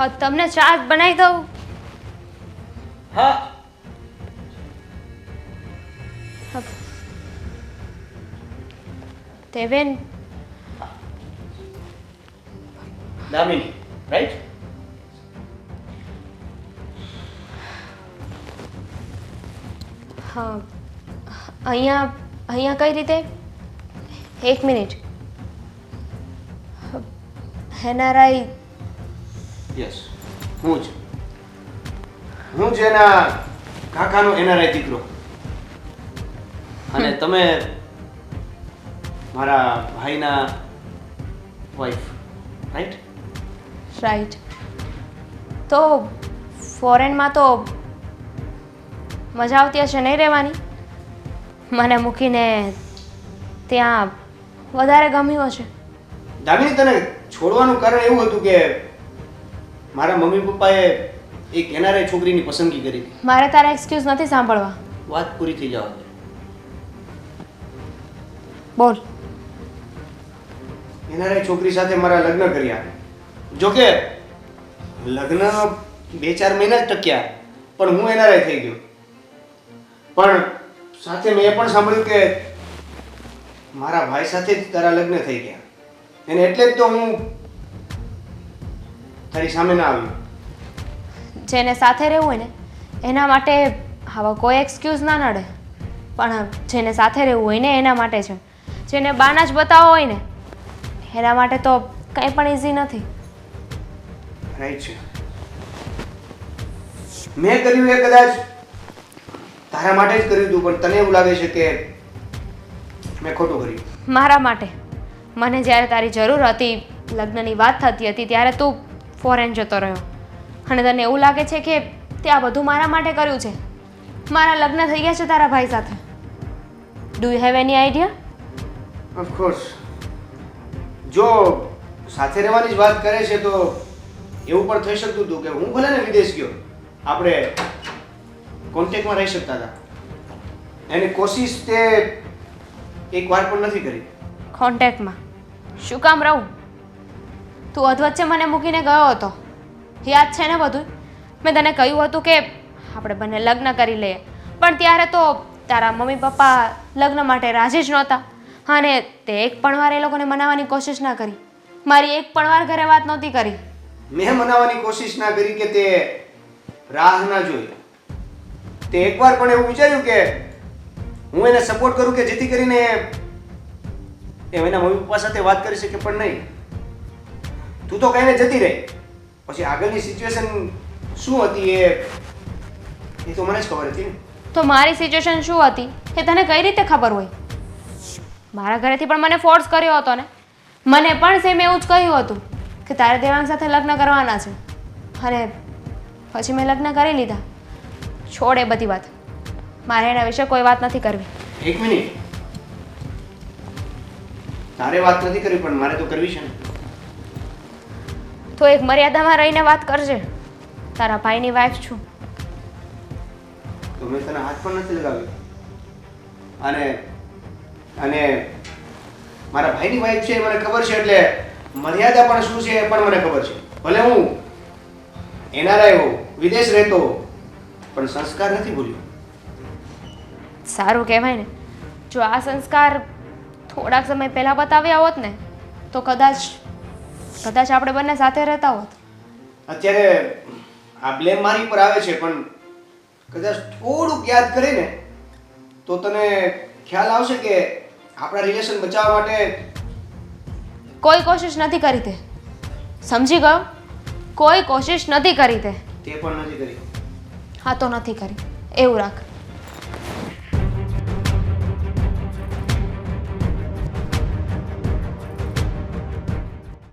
હા તમને ચા બનાવી દઉં? હા. દેવેન. દામિની રાઈટ હા. અહીંયા અહીંયા કઈ રીતે? એક મિનિટ. હેનારાઈ યસ હું જ. હું જ એના કાકાનો એનઆરઆઈ દીકરો. અને તમે મારા ભાઈના વાઈફ રાઈટ રાઈટ તો ફોરેનમાં તો મજા આવતી હશે નહીં રહેવાની? મને મૂકીને ત્યાં વધારે ગમ્યું હશે. દામિની તને છોડવાનું કારણ એવું હતું કે મારા મમ્મી પપ્પાએ એક એનઆરઆઈ છોકરીની પસંદગી કરી. મારે તારા એક્સક્યુઝ નથી સાંભળવા. વાત પૂરી થઈ જવા દે બોલ. એનઆરઆઈ છોકરી સાથે મારા લગ્ન કર્યા. જોકે લગ્ન બે ચાર મહિના જ ટક્યા પણ હું એનઆરઆઈ થઈ ગયો. પણ સાથે મેં એ પણ સાંભળ્યું કે મારા ભાઈ સાથે જ તારા લગ્ન થઈ ગયા. અને એટલે જ તો હું તારી સામે ના આવ્યો. જેને સાથે રહેવું હોય ને એના માટે આવા કોઈ એક્સક્યુઝ ના નડે. પણ જેને સાથે રહેવું હોય ને એના માટે છે. જેને બાના જ બતાવો હોય ને એના માટે તો કંઈ પણ ઇઝી નથી. રાઈટ છે. મેં કર્યું એ કદાચ. તારા માટે જ કર્યું હતું પણ તને એવું લાગે છે કે મેં ખોટું કર્યું. મારા માટે. મને જ્યારે તારી જરૂર હતી લગ્નની વાત થતી હતી ત્યારે તું ફોરેન જતો રહ્યો. અને તને એવું લાગે છે કે તે આ બધું મારા માટે કર્યું છે? મારા લગ્ન થઈ ગયા છે તારા ભાઈ સાથે. Do you have any idea of course જો સાથે રહેવાની જ વાત કરે છે તો એવું પણ થઈ શકતું હતું કે હું ભલે ને વિદેશ ગયો આપણે કોન્ટેક્ટમાં રહી શકતા હતા. એની કોશિશ તે એક વાર પણ નથી કરી. કોન્ટેક્ટમાં શું કામ રહું? તું અધવચ્ચે મને મૂકીને ગયો હતો. યાદ છે ને બધું મેં તને કહ્યું હતું કે આપણે બંને લગ્ન કરી લઈએ. પણ ત્યારે તો તારા મમ્મી પપ્પા લગ્ન માટે રાજી જ નહોતા. અને તે એક પણ વાર એ લોકોને મનાવવાની કોશિશ ના કરી. મારી એક પણ વાર ઘરે વાત નહોતી કરી. મેં મનાવવાની કોશિશ ના કરી કે તે રાહ ના જોઈ. તે એકવાર પણ એવું વિચાર્યું કે હું એને સપોર્ટ કરું કે જેથી કરીને એ એના મમ્મી પપ્પા સાથે વાત કરી શકે પણ નહીં. તું તો કહીને જતી રહી. પછી આગળની સિચ્યુએશન શું હતી એ એ તો મને જ ખબર હતી ને. તો મારી સિચ્યુએશન શું હતી? એ તને કઈ રીતે ખબર હોય? મારા ઘરેથી પણ મને ફોર્સ કર્યો હતો ને. મને પણ સેમ એવું જ કહ્યું હતું કે તારે દેવાંગ સાથે લગ્ન કરવાના છે. અને પછી મેં લગ્ન કરી લીધા. છોડ એ બધી વાત. મારે એના વિશે કોઈ વાત નથી કરવી. એક મિનિટ. તારે વાત નથી કરવી પણ મારે તો કરવી છે ને. તો એક મર્યાદામાં રહીને વાત કરજે. તારા ભાઈની વાઈફ છું. તો મેં તને હાથ પણ નથી લગાવ્યો. અને અને મારા ભાઈની વાઈફ છે મને ખબર છે એટલે મર્યાદા પણ શું છે એ પણ મને ખબર છે. ભલે હું એનઆરઆઈ હોઉં વિદેશ રહેતો પણ સંસ્કાર નથી ભૂલ્યો. સારું કહેવાય ને. જો આ સંસ્કાર થોડાક સમય પહેલાં બતાવ્યા હોત ને તો કદાચ કદાચ આપણે બંને સાથે રહેતા હોત. અત્યારે આ બ્લેમ મારી પર આવે છે પણ કદાચ થોડુંક યાદ કરીને તો તને ખ્યાલ આવશે કે આપણા રિલેશન બચાવવા માટે કોઈ કોશિશ નથી કરી તે. સમજી ગયો? કોઈ કોશિશ નથી કરી તે. તે પણ નથી કરી. હા તો નથી કરી. એવું રાખ.